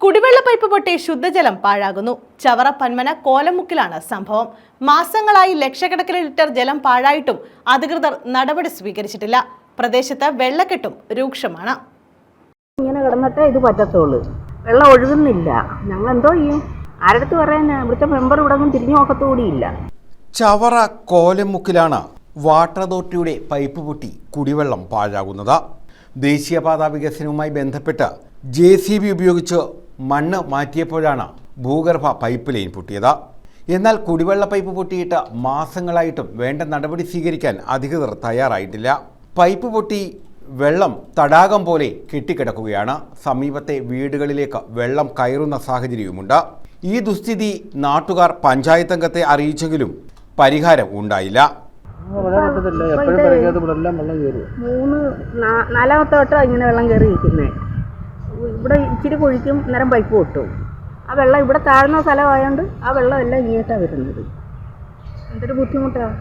കുടിവെള്ള പൈപ്പ് പൊട്ടി ശുദ്ധജലം പാഴാകുന്നു. ചവറ പന്മന കോലമുക്കിലാണ് സംഭവം. മാസങ്ങളായി ലക്ഷക്കണക്കിന് ലിറ്റർ ജലം പാഴായിട്ടും അധികൃതർ നടപടി സ്വീകരിച്ചിട്ടില്ല. പ്രദേശത്ത് വെള്ളക്കെട്ടും രൂക്ഷമാണ്. ഇങ്ങനെ കിടന്നിട്ടേ ഇത് പറ്റത്തുള്ളൂ. വെള്ളം ഒഴുകുന്നില്ല. ഞങ്ങൾ എന്തോ ചെയ്യും ആരടുത്ത് പറയാനാ? ഇവിടുത്തെ മെമ്പർ ഇവിടെ ഒന്നും തിരിഞ്ഞു നോക്കത്തുകൂടിയില്ല. ചവറ കോലമുക്കിലാണ് വാട്ടർ അതോറിറ്റിയുടെ പൈപ്പ് പൊട്ടി കുടിവെള്ളം പാഴാകുന്നത്. ദേശീയപാത വികസനവുമായി ബന്ധപ്പെട്ട് ജെ സി ബി ഉപയോഗിച്ച് മണ്ണ് മാറ്റിയപ്പോഴാണ് ഭൂഗർഭ പൈപ്പ് ലൈൻ പൊട്ടിയത്. എന്നാൽ കുടിവെള്ള പൈപ്പ് പൊട്ടിയിട്ട് മാസങ്ങളായിട്ടും വേണ്ട നടപടി സ്വീകരിക്കാൻ അധികൃതർ തയ്യാറായിട്ടില്ല. പൈപ്പ് പൊട്ടി വെള്ളം തടാകം പോലെ കെട്ടിക്കിടക്കുകയാണ്. സമീപത്തെ വീടുകളിലേക്ക് വെള്ളം കയറുന്ന സാഹചര്യവുമുണ്ട്. ഈ ദുസ്ഥിതി നാട്ടുകാർ പഞ്ചായത്ത് അംഗത്തെ അറിയിച്ചെങ്കിലും പരിഹാരം ഉണ്ടായില്ല. നാലാമത്തെ വട്ടം ഇങ്ങനെ വെള്ളം കയറി ഇവിടെ ഇച്ചിരി കുഴിക്കും നേരം പൈപ്പ് പൊട്ടും. ആ വെള്ളം ഇവിടെ താഴ്ന്ന സ്ഥലമായതുകൊണ്ട് ആ വെള്ളം എല്ലാം ഇങ്ങോട്ടാണ് വരുന്നത്. എന്തൊരു ബുദ്ധിമുട്ടാണ്.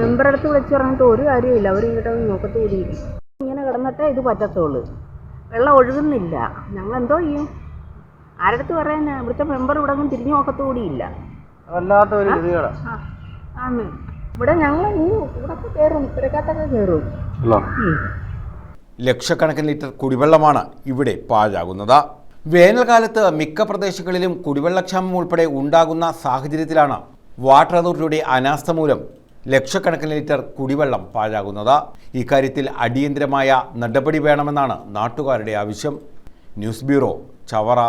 മെമ്പറെ അടുത്ത് വിളിച്ച് പറഞ്ഞിട്ട് ഒരു കാര്യമില്ല അവർ ഇങ്ങോട്ട് നോക്കത്തുകൂടിയില്ല ഇങ്ങനെ കിടന്നിട്ടേ ഇത് പറ്റത്തുള്ളൂ. വെള്ളം ഒഴുകുന്നില്ല. ഞങ്ങൾ എന്തോ ചെയ്യും? ആരടുത്ത് പറയാനാ? ഇവിടുത്തെ മെമ്പർ ഇവിടെ ഒന്നും തിരിഞ്ഞു നോക്കത്തുകൂടിയില്ല ആണ്. ഇവിടെ ഞങ്ങൾ ഇവിടെ കയറും പുരക്കാത്തൊക്കെ കയറും ലക്ഷക്കണക്കിന് ലിറ്റർ കുടിവെള്ളമാണ് ഇവിടെ പാഴാകുന്നത്. വേനൽക്കാലത്ത് മിക്ക പ്രദേശങ്ങളിലും കുടിവെള്ളക്ഷാമം ഉൾപ്പെടെ ഉണ്ടാകുന്ന സാഹചര്യത്തിലാണ് വാട്ടർ അതോറിറ്റിയുടെ അനാസ്ഥ മൂലം ലക്ഷക്കണക്കിന് ലിറ്റർ കുടിവെള്ളം പാഴാകുന്നത്. ഇക്കാര്യത്തിൽ അടിയന്തരമായ നടപടി വേണമെന്നാണ് നാട്ടുകാരുടെ ആവശ്യം. News bureau Chavara.